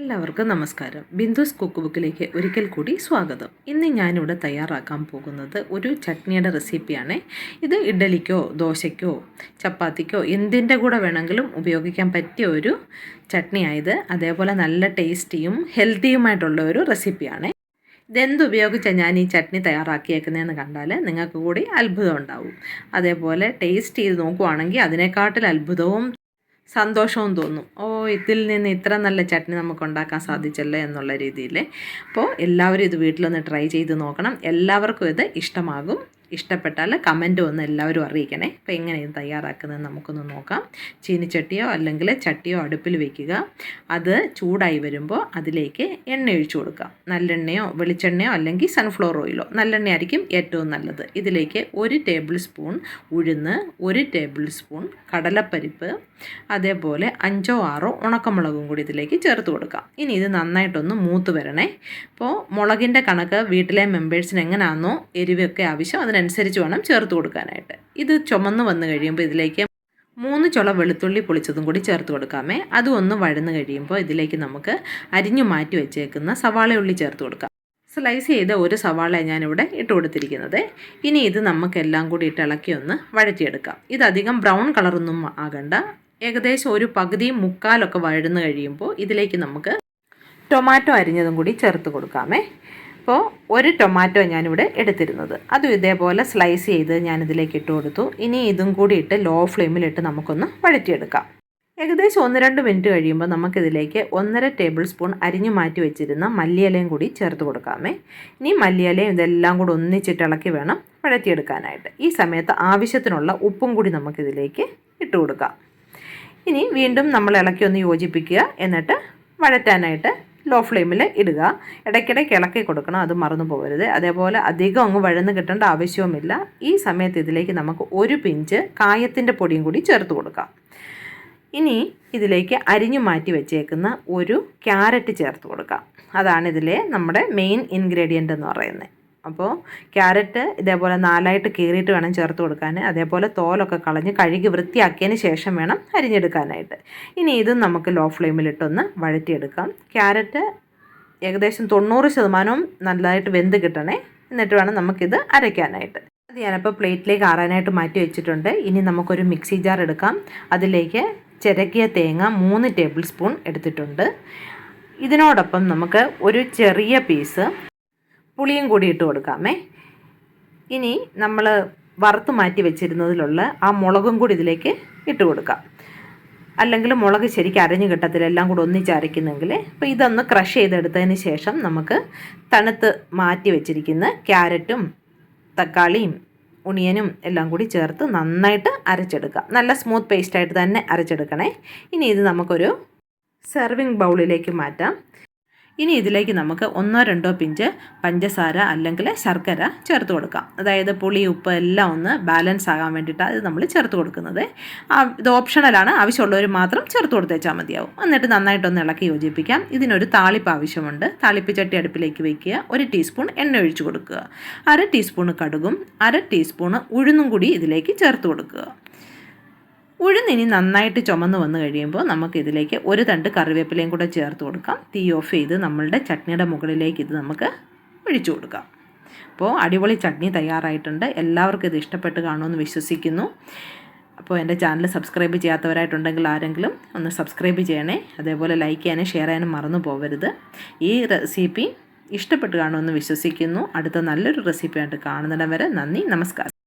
എല്ലാവർക്കും നമസ്കാരം. ബിന്ദുസ് കുക്ക് ബുക്കിലേക്ക് ഒരിക്കൽ കൂടി സ്വാഗതം. ഇന്ന് ഞാനിവിടെ തയ്യാറാക്കാൻ പോകുന്നത് ഒരു ചട്നിയുടെ റെസിപ്പിയാണ്. ഇത് ഇഡ്ഡലിക്കോ ദോശയ്ക്കോ ചപ്പാത്തിക്കോ എന്തിന്റെ കൂടെ വേണമെങ്കിലും ഉപയോഗിക്കാൻ പറ്റിയ ഒരു ചട്നിയായത്. അതേപോലെ നല്ല ടേസ്റ്റിയും ഹെൽത്തിയുമായിട്ടുള്ള ഒരു റെസിപ്പിയാണ്. ഇതെന്തുപയോഗിച്ചാണ് ഞാൻ ഈ ചട്നി തയ്യാറാക്കിയേക്കുന്നതെന്ന് കണ്ടാൽ നിങ്ങൾക്ക് കൂടി അത്ഭുതം ഉണ്ടാവും. അതേപോലെ ടേസ്റ്റ് ചെയ്ത് നോക്കുവാണെങ്കിൽ അതിനെക്കാട്ടിൽ അത്ഭുതവും സന്തോഷവും തോന്നും. ഓ ഇതിൽ നിന്ന് ഇത്ര നല്ല ചട്നി നമുക്ക് ഉണ്ടാക്കാൻ സാധിച്ചല്ലോ എന്നുള്ള രീതിയിൽ അപ്പോൾ എല്ലാവരും ഇത് വീട്ടിലൊന്ന് ട്രൈ ചെയ്ത് നോക്കണം. എല്ലാവർക്കും ഇത് ഇഷ്ടമാകും. ഇഷ്ടപ്പെട്ടാൽ കമന്റ് ഒന്ന് എല്ലാവരും അറിയിക്കണേ. അപ്പോൾ എങ്ങനെ ഇത് തയ്യാറാക്കുന്നത് നമുക്കൊന്ന് നോക്കാം. ചീനിച്ചട്ടിയോ അല്ലെങ്കിൽ ചട്ടിയോ അടുപ്പിൽ വെക്കുക. അത് ചൂടായി വരുമ്പോൾ അതിലേക്ക് എണ്ണ ഒഴിച്ചു കൊടുക്കാം നല്ലെണ്ണയോ വെളിച്ചെണ്ണയോ അല്ലെങ്കിൽ സൺഫ്ലവർ ഓയിലോ നല്ലെണ്ണ ആയിരിക്കും ഏറ്റവും നല്ലത്. ഇതിലേക്ക് ഒരു ടേബിൾ സ്പൂൺ ഉഴുന്ന് ഒരു ടേബിൾ സ്പൂൺ കടലപ്പരിപ്പ് അതേപോലെ അഞ്ചോ ആറോ ഉണക്കമുളകും കൂടി ഇതിലേക്ക് ചേർത്ത് കൊടുക്കാം ഇനി ഇത് നന്നായിട്ടൊന്ന് മൂത്ത് വരണേ. അപ്പോൾ മുളകിന്റെ കണക്ക് വീട്ടിലെ മെമ്പേഴ്സിന് എങ്ങനെയാണെന്നോ എരിവൊക്കെ ആവശ്യം അതിനനുസരിച്ച് വേണം ചേർത്ത് കൊടുക്കാനായിട്ട്. ഇത് ചുമന്ന് വന്നു കഴിയുമ്പോൾ ഇതിലേക്ക് മൂന്ന് ചുള വെളുത്തുള്ളി പൊളിച്ചതും കൂടി ചേർത്ത് കൊടുക്കാമേ. അതും ഒന്ന് വഴന്ന് കഴിയുമ്പോൾ ഇതിലേക്ക് നമുക്ക് അരിഞ്ഞു മാറ്റി വെച്ചേക്കുന്ന സവാള ഉള്ളി ചേർത്ത് കൊടുക്കാം. സ്ലൈസ് ചെയ്ത ഒരു സവാള ഞാനിവിടെ ഇട്ട് കൊടുത്തിരിക്കുന്നത്. ഇനി ഇത് നമുക്കെല്ലാം കൂടി ഇട്ട് ഇളക്കി ഒന്ന് വഴറ്റിയെടുക്കാം. ഇതധികം ബ്രൗൺ കളറൊന്നും ആകണ്ട. ഏകദേശം ഒരു പകുതി മുക്കാലൊക്കെ വഴന്ന് കഴിയുമ്പോൾ ഇതിലേക്ക് നമുക്ക് ടൊമാറ്റോ അരിഞ്ഞതും കൂടി ചേർത്ത് കൊടുക്കാമേ. അപ്പോൾ ഒരു ടൊമാറ്റോ ഞാനിവിടെ എടുത്തിരുന്നത്. അതും ഇതേപോലെ സ്ലൈസ് ചെയ്ത് ഞാനിതിലേക്ക് ഇട്ട് കൊടുത്തു. ഇനി ഇതും കൂടി ഇട്ട് ലോ ഫ്ലെയിമിലിട്ട് നമുക്കൊന്ന് വഴറ്റിയെടുക്കാം. ഏകദേശം ഒന്ന് രണ്ട് മിനിറ്റ് കഴിയുമ്പോൾ നമുക്കിതിലേക്ക് ഒന്നര ടേബിൾ സ്പൂൺ അരിഞ്ഞു മാറ്റി വെച്ചിരുന്ന മല്ലിയിലയും കൂടി ചേർത്ത് കൊടുക്കാമേ. ഇനി മല്ലിയിലയും ഇതെല്ലാം കൂടി ഒന്നിച്ചിട്ട് ഇളക്കി വേണം വഴറ്റിയെടുക്കാനായിട്ട്. ഈ സമയത്ത് ആവശ്യത്തിനുള്ള ഉപ്പും കൂടി നമുക്കിതിലേക്ക് ഇട്ട് കൊടുക്കാം. ഇനി വീണ്ടും നമ്മൾ ഇളക്കി ഒന്ന് യോജിപ്പിക്കുക. എന്നിട്ട് വഴറ്റാനായിട്ട് ലോ ഫ്ലെയിമിൽ ഇടുക. ഇടയ്ക്കിടയ്ക്ക് ഇളക്കി കൊടുക്കണം. അത് മറന്നു പോകരുത്. അതേപോലെ അധികം അങ്ങ് വഴന്ന് കിട്ടേണ്ട ആവശ്യവുമില്ല. ഈ സമയത്ത് ഇതിലേക്ക് നമുക്ക് ഒരു പിഞ്ച് കായത്തിന്റെ പൊടിയും കൂടി ചേർത്ത് കൊടുക്കാം. ഇനി ഇതിലേക്ക് അരിഞ്ഞു മാറ്റി വെച്ചേക്കുന്ന ഒരു ക്യാരറ്റ് ചേർത്ത് കൊടുക്കാം. അതാണ് ഇതിലെ നമ്മുടെ മെയിൻ ഇൻഗ്രീഡിയന്റ് എന്ന് പറയുന്നത്. അപ്പോൾ ക്യാരറ്റ് ഇതേപോലെ നാലായിട്ട് കീറിയിട്ട് വേണം ചേർത്ത് കൊടുക്കാൻ. അതേപോലെ തോലൊക്കെ കളഞ്ഞ് കഴുകി വൃത്തിയാക്കിയതിന് ശേഷം വേണം അരിഞ്ഞെടുക്കാനായിട്ട്. ഇനി ഇതും നമുക്ക് ലോ ഫ്ലെയിമിലിട്ടൊന്ന് വഴറ്റിയെടുക്കാം. ക്യാരറ്റ് ഏകദേശം തൊണ്ണൂറ് ശതമാനവും നല്ലതായിട്ട് വെന്ത് കിട്ടണേ. എന്നിട്ട് വേണം നമുക്കിത് അരയ്ക്കാനായിട്ട്. അത് ഞാനപ്പോൾ പ്ലേറ്റിലേക്ക് ആറാനായിട്ട് മാറ്റി വെച്ചിട്ടുണ്ട്. ഇനി നമുക്കൊരു മിക്സി ജാർ എടുക്കാം. അതിലേക്ക് ചിരക്കിയ തേങ്ങ മൂന്ന് ടേബിൾ സ്പൂൺ എടുത്തിട്ടുണ്ട്. ഇതിനോടൊപ്പം നമുക്ക് ഒരു ചെറിയ പീസ് പുളിയും കൂടി ഇട്ട് കൊടുക്കാമേ. ഇനി നമ്മൾ വറുത്ത് മാറ്റി വെച്ചിരുന്നതിലുള്ള ആ മുളകും കൂടി ഇതിലേക്ക് ഇട്ട് കൊടുക്കാം. അല്ലെങ്കിൽ മുളക് ശരിക്കും അരഞ്ഞു കിട്ടത്തില്ല എല്ലാം കൂടെ ഒന്നിച്ച് അരയ്ക്കുന്നെങ്കിൽ അപ്പോൾ ഇതൊന്ന് ക്രഷ് ചെയ്തെടുത്തതിന് ശേഷം നമുക്ക് തണുത്ത് മാറ്റി വെച്ചിരിക്കുന്ന ക്യാരറ്റും തക്കാളിയും ഉണിയനും എല്ലാം കൂടി ചേർത്ത് നന്നായിട്ട് അരച്ചെടുക്കാം. നല്ല സ്മൂത്ത് പേസ്റ്റായിട്ട് തന്നെ അരച്ചെടുക്കണേ. ഇനി ഇത് നമുക്കൊരു സെർവിങ് ബൗളിലേക്ക് മാറ്റാം. ഇനി ഇതിലേക്ക് നമുക്ക് ഒന്നോ രണ്ടോ പിഞ്ച് പഞ്ചസാര അല്ലെങ്കിൽ ശർക്കര ചേർത്ത് കൊടുക്കാം. അതായത് പുളി ഉപ്പ് എല്ലാം ഒന്ന് ബാലൻസ് ആകാൻ വേണ്ടിയിട്ടാണ് ഇത് നമ്മൾ ചേർത്ത് കൊടുക്കുന്നത്. ഇത് ഓപ്ഷണലാണ് ആവശ്യമുള്ളവർ മാത്രം ചേർത്ത് കൊടുത്തേച്ചാൽ മതിയാവും. എന്നിട്ട് നന്നായിട്ടൊന്ന് ഇളക്കി യോജിപ്പിക്കാം. ഇതിനൊരു താളിപ്പ് ആവശ്യമുണ്ട്. താളിപ്പ് ചട്ടി അടുപ്പിലേക്ക് വയ്ക്കുക ഒരു ടീസ്പൂൺ എണ്ണ ഒഴിച്ചു കൊടുക്കുക. അര ടീസ്പൂൺ കടുകും അര ടീസ്പൂൺ ഉഴുന്നും കൂടി ഇതിലേക്ക് ചേർത്ത് കൊടുക്കുക. ഉഴുന്നിനി നന്നായിട്ട് ചുമന്ന് വന്നു കഴിയുമ്പോൾ നമുക്കിതിലേക്ക് ഒരു തണ്ട് കറിവേപ്പിലയും കൂടെ ചേർത്ത് കൊടുക്കാം. തീ ഓഫ് ചെയ്ത് നമ്മളുടെ ചട്നിയുടെ മുകളിലേക്ക് ഇത് നമുക്ക് ഒഴിച്ചു കൊടുക്കാം. അപ്പോൾ അടിപൊളി ചട്നി തയ്യാറായിട്ടുണ്ട്. എല്ലാവർക്കും ഇത് ഇഷ്ടപ്പെട്ട് കാണുമെന്ന് വിശ്വസിക്കുന്നു. അപ്പോൾ എന്റെ ചാനൽ സബ്സ്ക്രൈബ് ചെയ്യാത്തവരായിട്ടുണ്ടെങ്കിൽ ആരെങ്കിലും ഒന്ന് സബ്സ്ക്രൈബ് ചെയ്യണേ. അതേപോലെ ലൈക്ക് ചെയ്യാനും ഷെയർ ചെയ്യാനും മറന്നു പോകരുത് ഈ റെസിപ്പി ഇഷ്ടപ്പെട്ട് കാണുമെന്ന് വിശ്വസിക്കുന്നു. അടുത്ത നല്ലൊരു റെസിപ്പി ആയിട്ട് കാണുന്നിടം വരെ നന്ദി നമസ്കാരം.